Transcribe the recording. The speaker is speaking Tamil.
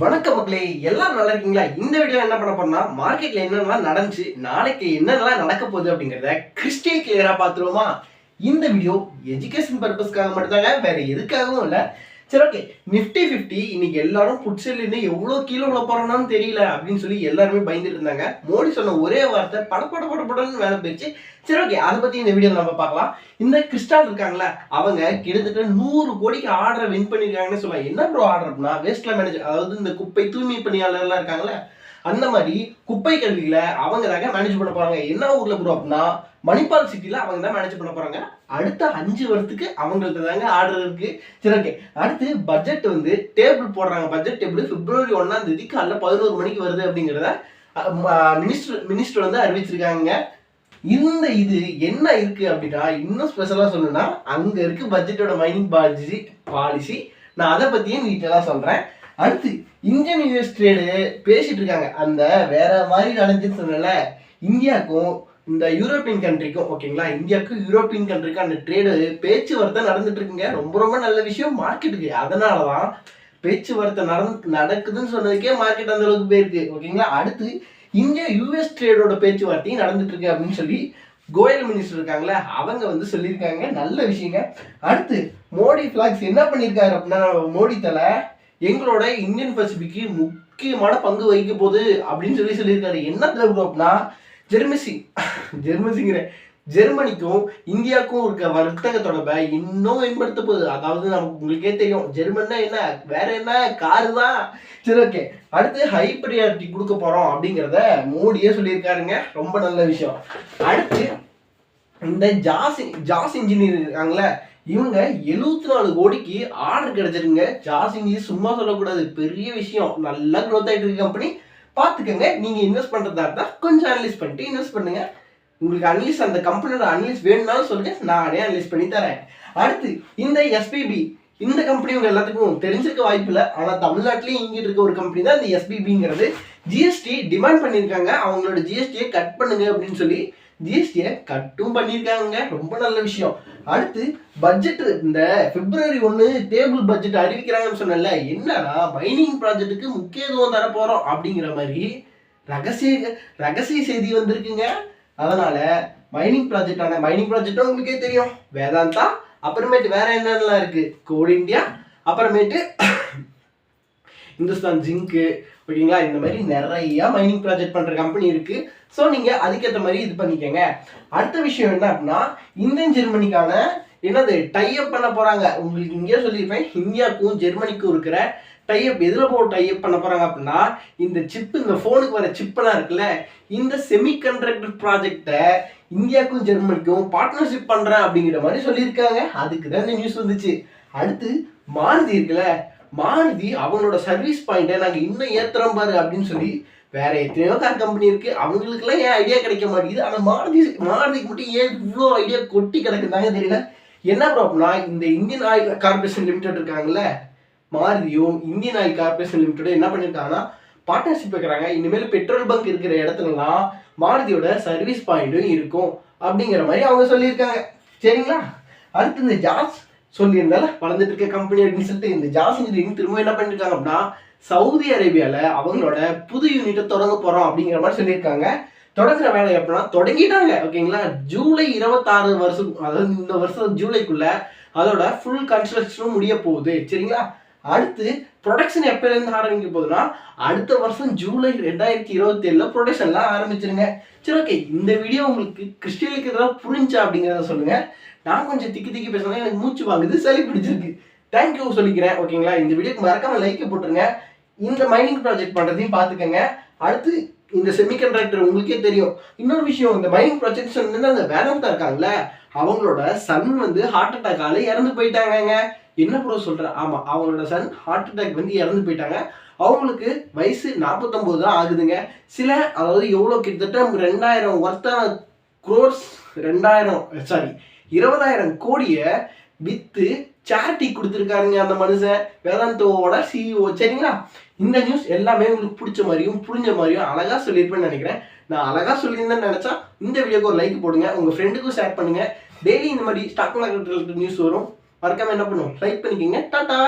வணக்கம் மக்களே எல்லாம் நல்லா இருக்கீங்களா? இந்த வீடியோ என்ன பண்ண போறோம்னா மார்க்கெட்ல என்னென்னலாம் நடந்துச்சு நாளைக்கு என்னென்னலாம் நடக்க போகுது அப்படிங்கறத கிறிஸ்டியல் கிளியரா பாத்துருவோமா இந்த வீடியோ எஜுகேஷன் பர்பஸ்க்காக மட்டும்தாங்க வேற எதுக்காகவும் இல்லை. சரி ஓகே நிஃப்டி ஃபிஃப்டி இன்னைக்கு எல்லாரும் புட்செல்லின்னு எவ்வளோ கீழே உள்ள போறோம்னு தெரியல அப்படின்னு சொல்லி எல்லாருமே பயந்துட்டு இருந்தாங்க. மோடி சொன்ன ஒரே வார்த்தை படப்பட படப்படன்னு வேலை போயிடுச்சு. சரி ஓகே அதை பத்தி இந்த வீடியோ நம்ம பார்க்கலாம். இந்த கிறிஸ்டால் இருக்காங்களா அவங்க கிட்டத்தட்ட நூறு கோடிக்கு ஆர்டரை வின் பண்ணிருக்காங்கன்னு சொல்லலாம் என்ன ப்ரோ ஆர்டர் அப்படின்னா வேஸ்ட்ல மேனேஜர் அதாவது இந்த குப்பை தூய்மை பணியாளர்லாம் இருக்காங்களே அந்த மாதிரி குப்பை கல்வியில அவங்க தாங்க மேனேஜ் பண்ண போறாங்க. என்ன ஊர்ல ப்ரோ அப்படின்னா மணிப்பால் சிட்டில அவங்க தான் மேனேஜ் பண்ண போறாங்க. அடுத்த அஞ்சு வருஷத்துக்கு அவங்கள்ட்ட தாங்க ஆர்டர் இருக்கு. சரி ஓகே அடுத்து பட்ஜெட் வந்து டேபிள் போடுறாங்க. பட்ஜெட் டேபிள் பிப்ரவரி ஒன்னாம் தேதி காலைல பதினோரு மணிக்கு வருது அப்படிங்கிறத மினிஸ்டர் மினிஸ்டர் வந்து அறிவிச்சிருக்காங்க. இந்த இது என்ன இருக்கு அப்படின்னா இன்னும் ஸ்பெஷலா சொல்லணும்னா அங்க இருக்கு பட்ஜெட்டோட மைனிங் பாலிசி பாலிசி நான் அதை பத்தியும் டீட்டெயிலா சொல்றேன். அடுத்து இந்தியன் யூஎஸ் ட்ரேடு பேசிட்டு இருக்காங்க. அந்த வேற மாதிரி நடந்துன்னு சொன்னல இந்தியாவுக்கும் இந்த யூரோப்பியன் கண்ட்ரிக்கும் ஓகேங்களா? இந்தியாவுக்கும் யூரோப்பியன் கண்ட்ரிக்கும் அந்த ட்ரேடு பேச்சுவார்த்தை நடந்துட்டு இருக்குங்க. ரொம்ப ரொம்ப நல்ல விஷயம் மார்க்கெட்டுக்கு அதனாலதான் பேச்சுவார்த்தை நடந்து நடக்குதுன்னு சொன்னதுக்கே மார்க்கெட் அந்த அளவுக்கு போயிருக்கு. ஓகேங்களா? அடுத்து இந்தியா யூஎஸ் ட்ரேடோட பேச்சுவார்த்தையும் நடந்துட்டு இருக்கு அப்படின்னு சொல்லி கோயல் மினிஸ்டர் இருக்காங்களே அவங்க வந்து சொல்லியிருக்காங்க. நல்ல விஷயங்க. அடுத்து மோடி ஃபிளாக்ஸ் என்ன பண்ணியிருக்காரு அப்படின்னா மோடி தலை எங்களோட இந்தியன் பசிபிக்கு முக்கியமான பங்கு வகிக்க போகுது அப்படின்னு சொல்லி சொல்லியிருக்காரு. என்ன தவிர அப்படின்னா ஜெர்மசி ஜெர்மசிங்கிற ஜெர்மனிக்கும் இந்தியாவுக்கும் இருக்க வர்த்தக தொடர்பை இன்னும் மேம்படுத்த போகுது. அதாவது நமக்கு உங்களுக்கே தெரியும் ஜெர்மன்னா என்ன வேற என்ன காரு தான். சரி ஓகே அடுத்து ஹை ப்ரியாரிட்டி கொடுக்க போறோம் அப்படிங்கிறத மோடியே சொல்லியிருக்காருங்க. ரொம்ப நல்ல விஷயம். அடுத்து இந்த ஜாஸ் ஜாஸ் இன்ஜினியர் இருக்காங்களே இவங்க எழுபத்தி நாலு கோடிக்கு ஆர்டர் கிடைச்சிருங்க ஜாஸ் இங்கிலீஷ் சும்மா சொல்லக்கூடாது. பெரிய விஷயம். நல்லா க்ரோத் ஆகிட்டு இருக்க கம்பெனி பார்த்துக்கங்க. நீங்கள் இன்வெஸ்ட் பண்ணுறதா இருந்தால் கொஞ்சம் அனலைஸ் பண்ணிட்டு இன்வெஸ்ட் பண்ணுங்க. உங்களுக்கு அனலிஸ் அந்த கம்பெனியோட அனலிஸ் வேணும்னாலும் சொல்லுங்க. நானே அனலிஸ் பண்ணி தரேன். அடுத்து இந்த எஸ்பிபி இந்த கம்பெனி உங்க எல்லாத்துக்கும் தெரிஞ்சிருக்க வாய்ப்பு இல்லை. ஆனால் தமிழ்நாட்டிலேயே இங்கிட்டு இருக்க ஒரு கம்பெனி தான் இந்த எஸ்பிபிங்கிறது ஜிஎஸ்டி டிமாண்ட் பண்ணியிருக்காங்க. அவங்களோட ஜிஎஸ்டியை கட் பண்ணுங்க அப்படின்னு சொல்லி ஜிஎஸ்டியை கட்டும் பண்ணியிருக்காங்க ரொம்ப நல்ல விஷயம். அடுத்து பட்ஜெட் இந்த பிப்ரவரி ஒன்று டேபிள் பட்ஜெட் அறிவிக்கிறாங்கன்னு சொன்னல என்னன்னா மைனிங் ப்ராஜெக்ட்டுக்கு முக்கியத்துவம் தரப்போகிறோம் அப்படிங்கிற மாதிரி ரகசிய ரகசிய செய்தி வந்திருக்குங்க. அதனால மைனிங் ப்ராஜெக்டான மைனிங் ப்ராஜெக்டும் உங்களுக்கே தெரியும். வேதாந்தா அப்புறமேட்டு வேற என்னென்னலாம் இருக்கு? கோல் இந்தியா அப்புறமேட்டு இந்துஸ்தான் ஜிங்க்கு ஓகேங்களா? இந்த மாதிரி நிறைய மைனிங் ப்ராஜெக்ட் பண்ணுற கம்பெனி இருக்குது ஸோ நீங்கள் அதுக்கேற்ற மாதிரி இது பண்ணிக்கோங்க. அடுத்த விஷயம் என்ன அப்படின்னா இந்தியன் ஜெர்மனிக்கான என்னது? டைப் பண்ண போகிறாங்க உங்களுக்கு இங்கேயே சொல்லியிருப்பேன். இந்தியாவுக்கும் ஜெர்மனிக்கும் இருக்கிற டைப் எதில் போ டைப் பண்ண போகிறாங்க அப்படின்னா இந்த சிப் இந்த ஃபோனுக்கு வர சிப்பெல்லாம் இருக்குல்ல இந்த செமிகண்டக்டர் ப்ராஜெக்டை இந்தியாவுக்கும் ஜெர்மனிக்கும் பார்ட்னர்ஷிப் பண்ணுறேன் அப்படிங்கிற மாதிரி சொல்லியிருக்காங்க. அதுக்கு தான் இந்த நியூஸ் வந்துச்சு. அடுத்து மாருதி இருக்குல்ல மாருதி அவனோட சர்வீஸ் பாயிண்ட்டை நாங்கள் இன்னும் ஏத்துறோம் பாரு அப்படின்னு சொல்லி வேற எத்தனையோ கார் கம்பெனி இருக்கு. அவங்களுக்குலாம் ஏன் ஐடியா கிடைக்க மாட்டேங்குது? ஆனால் மாருதி மாருதிக்கு மட்டும் ஏன் இவ்வளோ ஐடியா கொட்டி கிடக்குதாங்க தெரியல. என்ன ப்ராப்ளம்னா இந்த இந்தியன் ஆயில் கார்பரேஷன் லிமிடெட் இருக்காங்கல்ல மாருதியும் இந்தியன் ஆயில் கார்பரேஷன் லிமிடெட் என்ன பண்ணியிருக்காங்கன்னா பார்ட்னர்ஷிப் வைக்கிறாங்க. இனிமேல் பெட்ரோல் பங்க் இருக்கிற இடத்துலலாம் மாருதியோட சர்வீஸ் பாயிண்ட்டும் இருக்கும் அப்படிங்கிற மாதிரி அவங்க சொல்லியிருக்காங்க. சரிங்களா? அடுத்து இந்த ஜாஸ் சொல்லியிருந்தால வளர்ந்துட்டு இருக்க கம்பெனி அப்படின்னு சொல்லிட்டு இந்த ஜாஸ் திரும்ப என்ன பண்ணிருக்காங்க அப்படின்னா சவுதி அரேபியால அவங்களோட புது யூனிட்டை தொடங்க போறோம் அப்படிங்கிற மாதிரி சொல்லியிருக்காங்க. தொடங்குற வேலை எப்படின்னா தொடங்கிட்டாங்க ஓகேங்களா? ஜூலை இருபத்தாறு வருஷம் அதாவது இந்த வருஷம் ஜூலைக்குள்ள அதோட ஃபுல் கன்ஸ்ட்ரக்ஷனும் முடிய போகுது சரிங்களா? அடுத்து ப்ரொடக்ஷன் எப்போலேருந்து ஆரம்பிக்க போகுதுன்னா அடுத்த வருஷம் ஜூலை ரெண்டாயிரத்தி இருபத்தி ஏழுல ப்ரொடக்ஷன்லாம் ஆரம்பிச்சிருங்க. சரி ஓகே இந்த வீடியோ உங்களுக்கு கிறிஸ்டியலுக்கு எதாவது புரிஞ்சா அப்படிங்கிறத சொல்லுங்கள் நான் கொஞ்சம் திக்கி திக்கி பேசுறேன். எனக்கு மூச்சு வாங்குது சளி பிடிச்சிருக்கு. தேங்க்யூ சொல்லிக்கிறேன் ஓகேங்களா இந்த வீடியோக்கு மறக்காம லைக் போட்டுருங்க. இந்த மைனிங் ப்ராஜெக்ட் பண்ணுறதையும் பார்த்துக்கங்க. அடுத்து இந்த செமிகண்டக்டர் உங்களுக்கே தெரியும். இன்னொரு விஷயம் இந்த மைனிங் ப்ராஜெக்ட்ஸ் வந்து அந்த வேதாந்தா இருக்காங்கல்ல அவங்களோட சன் வந்து ஹார்ட் அட்டாக்கால இறந்து போயிட்டாங்கங்க. என்ன ப்ரோ சொல்கிற ஆமாம் அவங்களோட சன் ஹார்ட் அட்டாக் வந்து இறந்து போயிட்டாங்க. அவங்களுக்கு வயசு நாற்பத்தொம்போது தான் ஆகுதுங்க. சில அதாவது எவ்வளோ கிட்டத்தட்ட ரெண்டாயிரம் ஒர்த்தான குரோர்ஸ் ரெண்டாயிரம் சாரி இருபதாயிரம் கோடியை வித்து சேரிட்டி கொடுத்துருக்காருங்க அந்த மனுஷன் வேதாந்தோட சிஇஓ சரிங்களா? இந்த நியூஸ் எல்லாமே உங்களுக்கு பிடிச்ச மாதிரியும் புரிஞ்ச மாதிரியும் அழகாக சொல்லியிருப்பேன்னு நினைக்கிறேன். நான் அழகாக சொல்லியிருந்தேன்னு நினச்சா இந்த வீடியோக்கு ஒரு லைக் போடுங்க. உங்கள் ஃப்ரெண்டுக்கும் ஷேர் பண்ணுங்கள் டெய்லி இந்த மாதிரி ஸ்டாக் மார்க்கெட் நியூஸ் வரும். மறக்காம என்ன பண்ணுவோம் லைக் பண்ணிக்கோங்க. டாட்டா